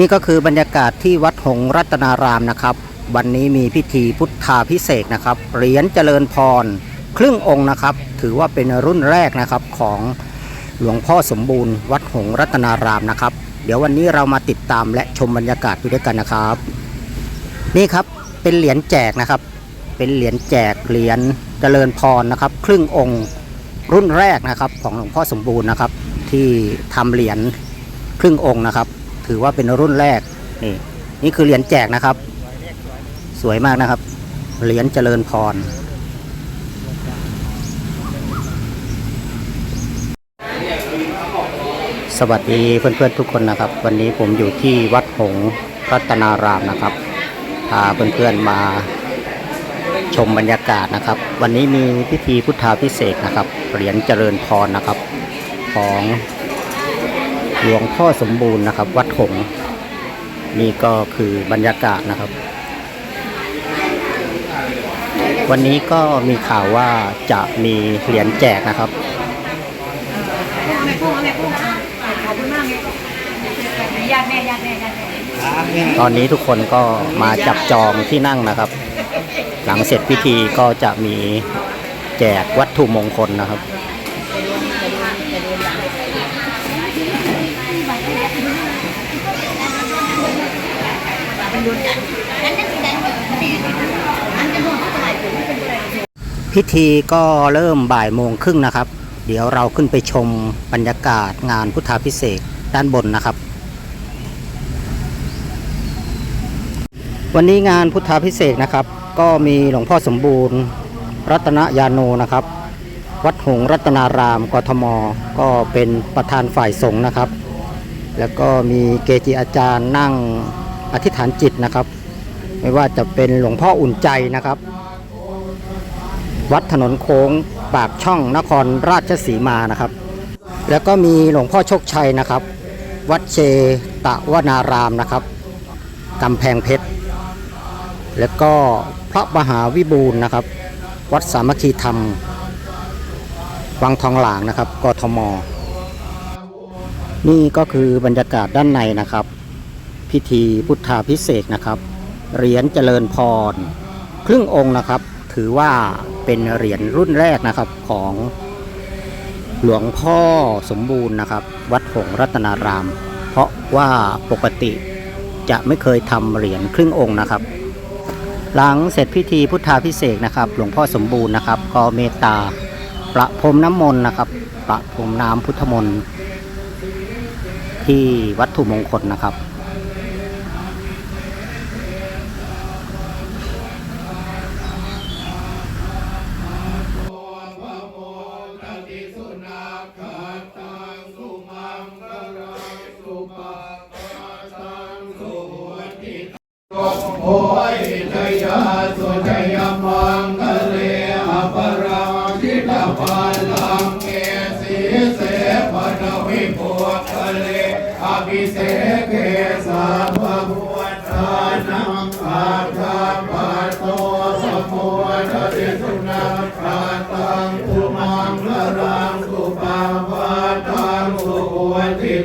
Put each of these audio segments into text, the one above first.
นี่ก็คือบรรยากาศที่วัดหงรัตนารามนะครับ วันนี้มีพิธีพุทธาพิเศษนะครับเหรียญเจริญพร ครึ่งองค์นะครับ ถือว่าเป็นรุ่นแรกนะครับของหลวงพ่อสมบูรณ์ วัดหงรัตนารามนะครับ เดี๋ยววันนี้เรามาติดตามและชมบรรยากาศไปด้วยกันนะครับ นี่ครับเป็นเหรียญแจกนะครับ เป็นเหรียญแจกเหรียญเจริญพรนะครับ ครึ่งองค์รุ่นแรกนะครับของหลวงพ่อสมบูรณ์นะครับ ที่ทำเหรียญครึ่งองค์นะครับ ถือว่าเป็นรุ่นแรก นี่ นี่คือเหรียญแจกนะครับ สวยมากนะครับ เหรียญเจริญพร สวัสดีเพื่อนๆทุกคนนะครับ วันนี้ผมอยู่ที่วัดหงส์รัตนารามนะครับพาเพื่อนๆมาชมบรรยากาศนะครับ วันนี้มีพิธีพุทธาพิเศษกนะครับเหรียญเจริญพรนะครับ ของ หลวงพ่อสมบูรณ์นะครับ วัดหงนี่ก็คือบรรยากาศนะครับ วันนี้ก็มีข่าวว่าจะมีเหรียญแจกนะครับตอนนี้ทุกคนก็มาจับจองที่นั่งนะครับ หลังเสร็จพิธีก็จะมีแจกวัตถุมงคลนะครับ พิธีก็เริ่มบ่ายโมงครึ่งนะครับ เดี๋ยวเราขึ้นไปชมบรรยากาศงานพุทธาพิเศษด้านบนนะครับ วันนี้งานพุทธาพิเศษนะครับ ก็มีหลวงพ่อสมบูรณ์ รัตนยาโนนะครับ วัดหงรัตนารามกทม ก็เป็นประธานฝ่ายสงฆ์นะครับ แล้วก็มีเกจิอาจารย์นั่ง อธิษฐานจิตนะครับ ไม่ว่าจะเป็นหลวงพ่ออุ่นใจนะครับ วัดถนนโค้งปากช่องนครราชสีมานะครับ แล้วก็มีหลวงพ่อโชคชัยนะครับ วัดเชตะวนารามนะครับกำแพงเพชรแล้วก็พระมหาวิบูลนะครับ วัดสามัคคีธรรม วังทองหลางนะครับกทม นี่ก็คือบรรยากาศด้านในนะครับ พิธีพุทธาพิเศษนะครับ เหรียญเจริญพร ครึ่งองค์นะครับ ถือว่าเป็นเหรียญรุ่นแรกนะครับของหลวงพ่อสมบูรณ์นะครับ วัดหงรัตนาราม เพราะว่าปกติจะไม่เคยทำเหรียญครึ่งองค์นะครับ หลังเสร็จพิธีพุทธาพิเศษนะครับ หลวงพ่อสมบูรณ์นะครับ ก็เมตตาประพรมน้ำมนต์นะครับ ประพรมน้ำพุทธมนต์ที่วัตถุมงคลนะครับ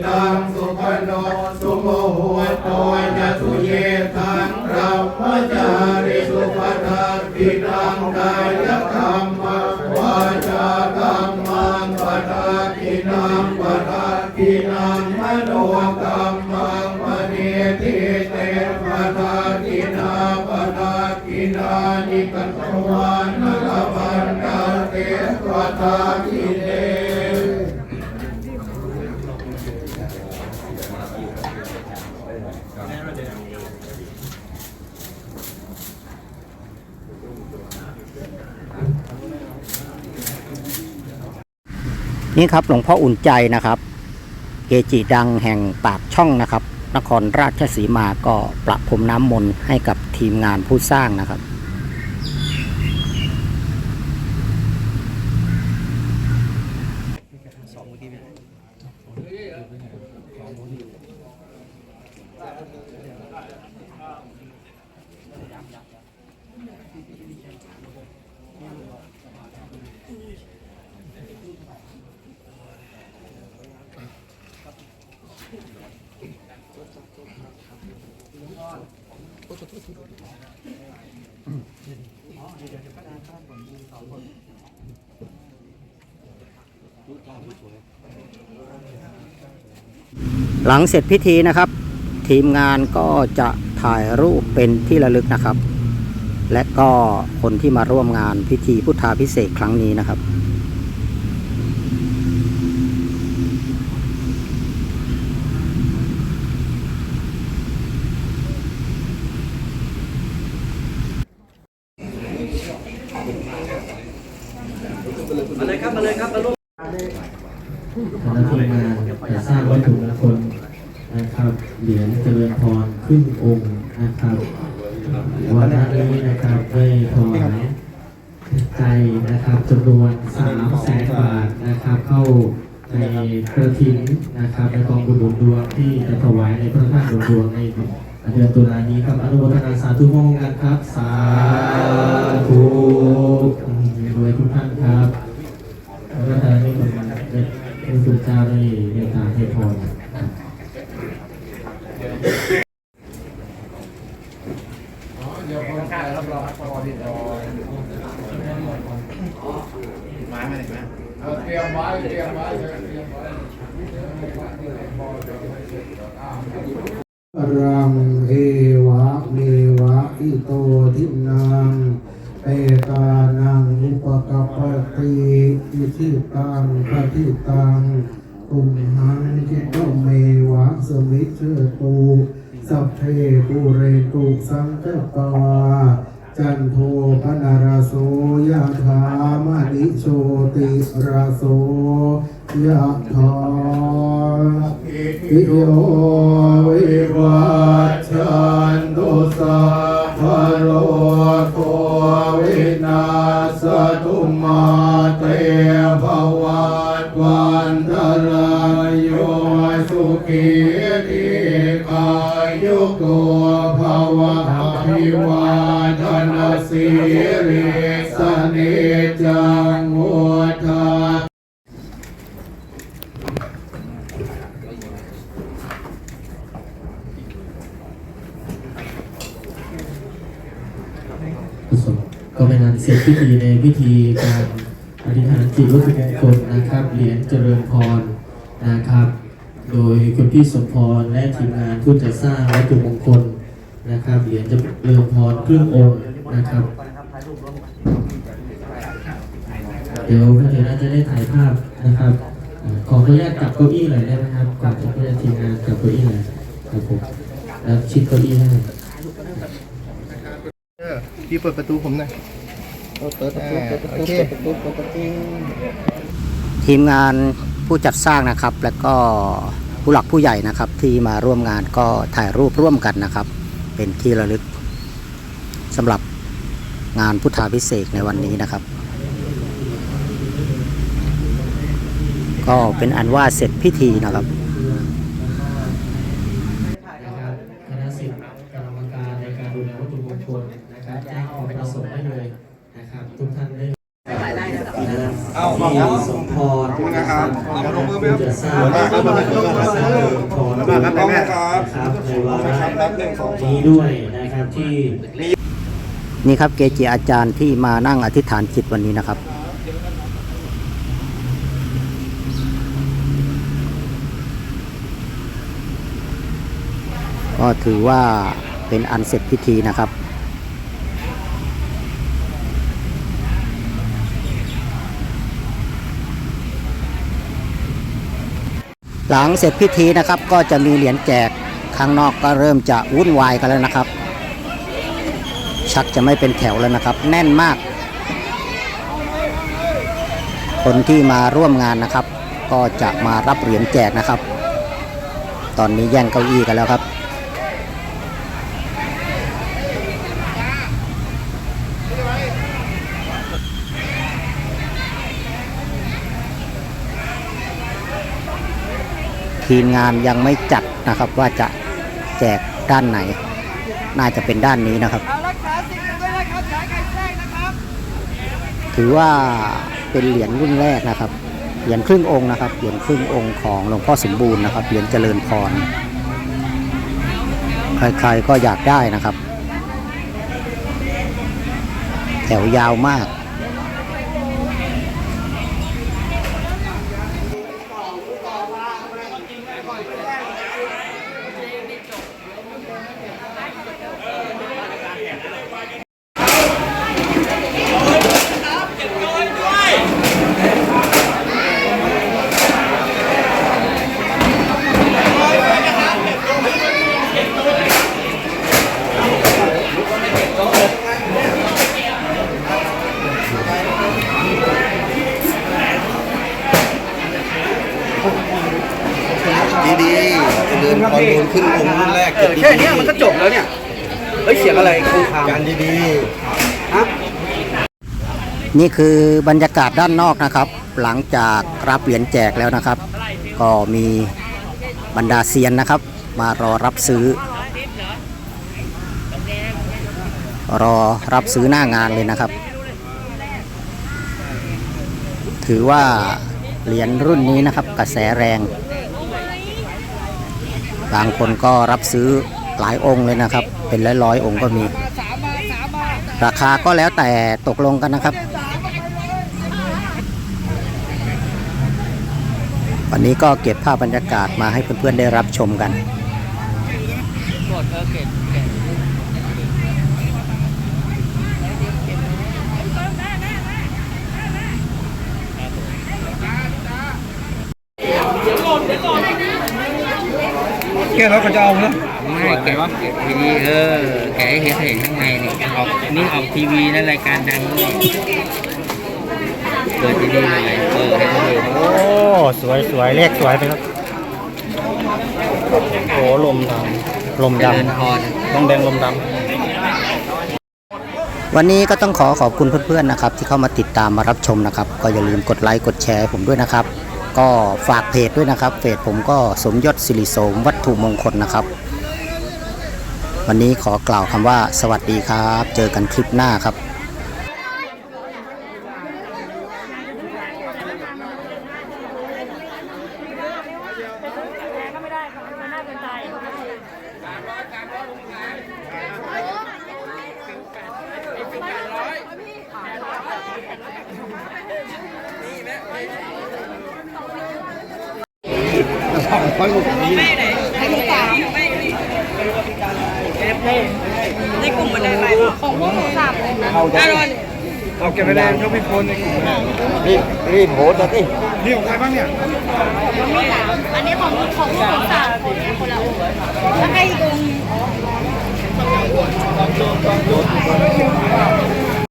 ตังสุขโนสุโมโหโตยะสุเยตังรัมมจาริสุปทาปิตังกายกรรมังวาจากรรมังปทากินังปทากินังมโนกรรมังมณีทิเตปทากินาปทากินานิกัตวานลพันตาเตปทากิ นี่ครับหลวงพ่ออุ่นใจนะครับ เกจิดังแห่งปากช่องนะครับ นครราชสีมาก็ประพรมน้ำมนต์ให้กับทีมงานผู้สร้างนะครับ อ หลังเสร็จพิธีนะครับ ทีมงานก็จะถ่ายรูปเป็นที่ระลึกนะครับ และก็คนที่มาร่วมงานพิธีพุทธาพิเศษครั้งนี้นะครับ คณะทีมงานจะสร้างวัตถุมงคล นะครับเหรียญเจริญพรขึ้นองค์นะครับวันนี้นะครับได้ถวายใจนะครับจำนวนสามแสนบาทนะครับเข้าในกระถินนะครับในกองบุญหนุนดวงที่จะถวายในพระธาตุหนุนดวงในเดือนตุลานี้ครับอนุโมทนาสาธุมงกันครับ สาธุรวยทุกท่านครับ แล้วก็ทางนี้ผมได้พระคุณเจ้าได้เมตตาให้พร เดี๋ยวคนข้ารับรองพอดีรอมาไหมไหมเตรียมไว้เตรียมไว้เตรียมไว้รังเอวะเมวะ อิโตทินังเปตานังอุปกัปปติอิทิตังปฏิตังตุมหังคิตเมวะสมิเชตุสัพเพปุเรตุสังกปาจันโทปนารโสยะถามณิโชติราโสยะถาอิโยวิวัช จังโหทาก็เป็นอันเสร็จพิธีในพิธีการอธิษฐานจิตวัตถุมงคลนะครับเหรียญเจริญพรนะครับ โดยคุณพี่สมพรและทีมงานผู้จัดสร้างวัตถุมงคลนะครับเหรียญเจริญพรเครึ่ององค์นะครับ เดี๋ยวพระเถระจะได้ถ่ายภาพนะครับอ่าขออนุญาตกลับเก้าอี้หน่อยได้ไหมครับก่อนจะเพื่อทีมงานกลับเก้าอี้หน่อยครับผมแล้วชิดเก้าอี้ให้หน่อยเออพี่เปิดประตูผมหน่อยเปิดประตูเปิดประตูเปิดประตูเปิดประตูทีมงานผู้จัดสร้างนะครับ แล้วก็ผู้หลักผู้ใหญ่นะครับ ที่มาร่วมงานก็ถ่ายรูปร่วมกันนะครับ เป็นที่ระลึกสำหรับงานพุทธาพิเศษกในวันนี้นะครับ ก็เป็นอันว่าเสร็จพิธีนะครับนะครับคณะสิทธิ์กรรมการในการดูแลวัตถุมงคลนะครับแจ้งความประสงค์ได้เลยนะครับทุกท่านได้เอาที่สมพรนะครับผู้จะสร้างวัตถุมงคลขอรับนะครับในวาระนี้ด้วยนะครับที่นี่ครับเกจิอาจารย์ที่มานั่งอธิษฐานจิตวันนี้นะครับ ก็ถือว่าเป็นอันเสร็จพิธีนะครับ หลังเสร็จพิธีนะครับก็จะมีเหรียญแจกข้างนอกก็เริ่มจะวุ่นวายกันแล้วนะครับ ชักจะไม่เป็นแถวแล้วนะครับ แน่นมาก คนที่มาร่วมงานนะครับ ก็จะมารับเหรียญแจกนะครับ ตอนนี้แย่งเก้าอี้กันแล้วครับ ทีมงานยังไม่จัดนะครับ ว่าจะแจกด้านไหน น่าจะเป็นด้านนี้นะครับ ถือว่าเป็นเหรียญรุ่นแรกนะครับ เหรียญครึ่งองค์นะครับ เหรียญครึ่งองค์ของหลวงพ่อสมบูรณ์นะครับ เหรียญเจริญพร ใครใครๆก็อยากได้นะครับ แถวยาวมาก ดี ๆเจริญพรบุญขึ้นองค์รุ่นแรกเกิดแค่นี้มันก็จบแล้วเนี่ยเฮ้ยเสียงอะไรคงคามกันดีๆฮะนี่คือบรรยากาศด้านนอกนะครับ หลังจากรับเหรียญแจกแล้วนะครับ ก็มีบรรดาเซียนนะครับ มารอรับซื้อ รอรับซื้อหน้างานเลยนะครับ ถือว่าเหรียญรุ่นนี้นะครับกระแสแรง บางคนก็รับซื้อหลายองค์เลยนะครับ เป็นร้อยๆองค์ก็มี ราคาก็แล้วแต่ตกลงกันนะครับ วันนี้ก็เก็บภาพบรรยากาศมาให้เพื่อนๆได้รับชมกัน แค่แล้วเขาจะเอานะไม่แกะแกะทีวีเออ แกเห็นเห็นข้างในนี่ออกนี่ออกทีวีและรายการดังด้วยเปิดทีวีอะไรเปิดให้เขาดูโอ้สวยสวยเลขสวยไปครับโอ้ลมดำลมดริญพรำลมแดงลมดำวันนี้ก็ต้องขอขอบคุณเพื่อนๆนะครับ ที่เข้ามาติดตามมารับชมนะครับ ก็อย่าลืมกดไลค์กดแชร์ผมด้วยนะครับ ก็ฝากเพจด้วยนะครับเพจผมก็สมยศสิริโสมวัตถุมงคลนะครับ วันนี้ขอกล่าวคำว่าสวัสดีครับ เจอกันคลิปหน้าครับ ไม่ไหนไอ้ที่สามแม่ในกลุ่มมันได้ไหมของพวกหนูสามเลนะอารอนเอาเก็บไปแดงเขาเป็นคนในกลุ่มรีบรีบโหดนะที่นี่ของใครบ้างเนี่ยของพี่สามอันนี้ของของพวกหนูสามคนเนี่คนละองค์แล้วใครอีกองค์